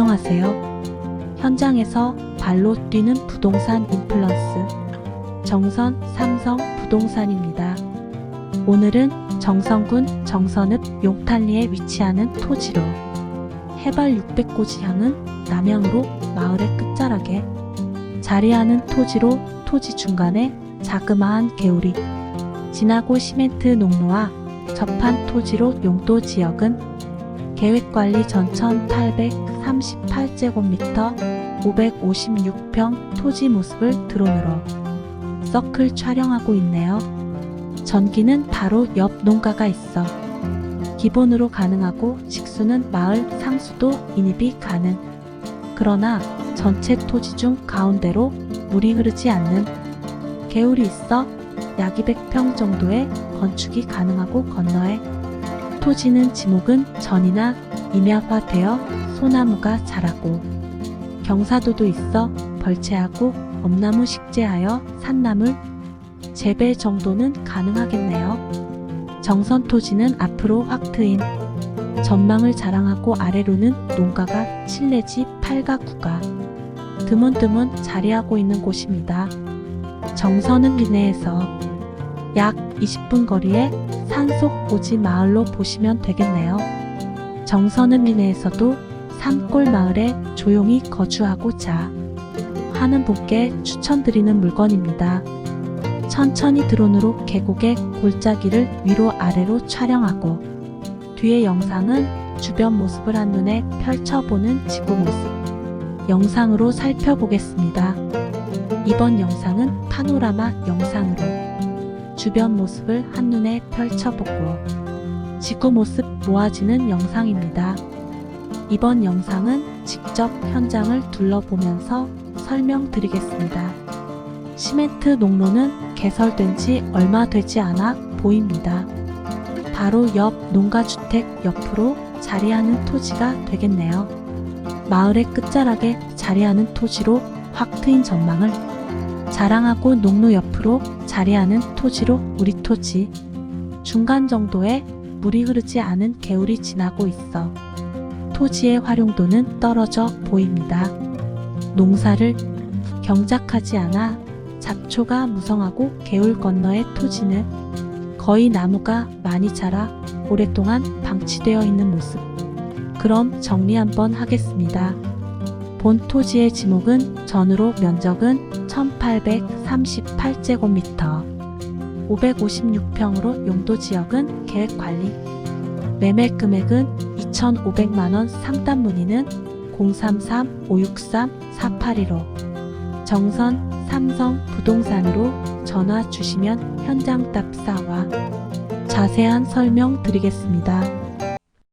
안녕하세요. 현장에서 발로 뛰는 부동산 인플루언스 정선 삼성 부동산입니다. 오늘은 정선군 정선읍 용탄리에 위치하는 토지로 해발 600고지 향은 남향으로 마을의 끝자락에 자리하는 토지로 토지 중간에 자그마한 개울이 지나고 시멘트 농로와 접한 토지로 용도 지역은 계획관리 전천 838제곱미터 556평 토지 모습을 드론으로 서클 촬영하고 있네요. 전기는 바로 옆 농가가 있어 기본으로 가능하고 직수는 마을 상수도 인입이 가능. 그러나 전체 토지 중 가운데로 물이 흐르지 않는 개울이 있어 약 200평 정도의 건축이 가능하고 건너에 토지는 지목은 전이나 임야화되어 소나무가 자라고 경사도도 있어 벌채하고 엄나무 식재하여 산나물 재배 정도는 가능하겠네요. 정선 토지는 앞으로 확 트인 전망을 자랑하고 아래로는 농가가 7 내지 8가구가 드문드문 자리하고 있는 곳입니다. 정선은 기내에서 약 20분 거리에 산속 오지 마을로 보시면 되겠네요. 정선은 미내에서도 산골 마을에 조용히 거주하고자 하는 분께 추천드리는 물건입니다. 천천히 드론으로 계곡의 골짜기를 위로 아래로 촬영하고 뒤의 영상은 주변 모습을 한눈에 펼쳐보는 지구 모습 영상으로 살펴보겠습니다. 이번 영상은 파노라마 영상으로 주변 모습을 한눈에 펼쳐보고 지구 모습 모아지는 영상입니다. 이번 영상은 직접 현장을 둘러보면서 설명드리겠습니다. 시멘트 농로는 개설된 지 얼마 되지 않아 보입니다. 바로 옆 농가주택 옆으로 자리하는 토지가 되겠네요. 마을의 끝자락에 자리하는 토지로 확 트인 전망을 자랑하고 농로 옆으로 자리하는 토지로 우리 토지. 중간 정도에 물이 흐르지 않은 개울이 지나고 있어 토지의 활용도는 떨어져 보입니다. 농사를 경작하지 않아 잡초가 무성하고 개울 건너의 토지는 거의 나무가 많이 자라 오랫동안 방치되어 있는 모습. 그럼 정리 한번 하겠습니다. 본 토지의 지목은 전으로 면적은 1838제곱미터. 556평으로 용도 지역은 계획 관리. 매매 금액은 2,500만원 상담 문의는 033-563-4815 정선 삼성 부동산으로 전화 주시면 현장 답사와 자세한 설명 드리겠습니다.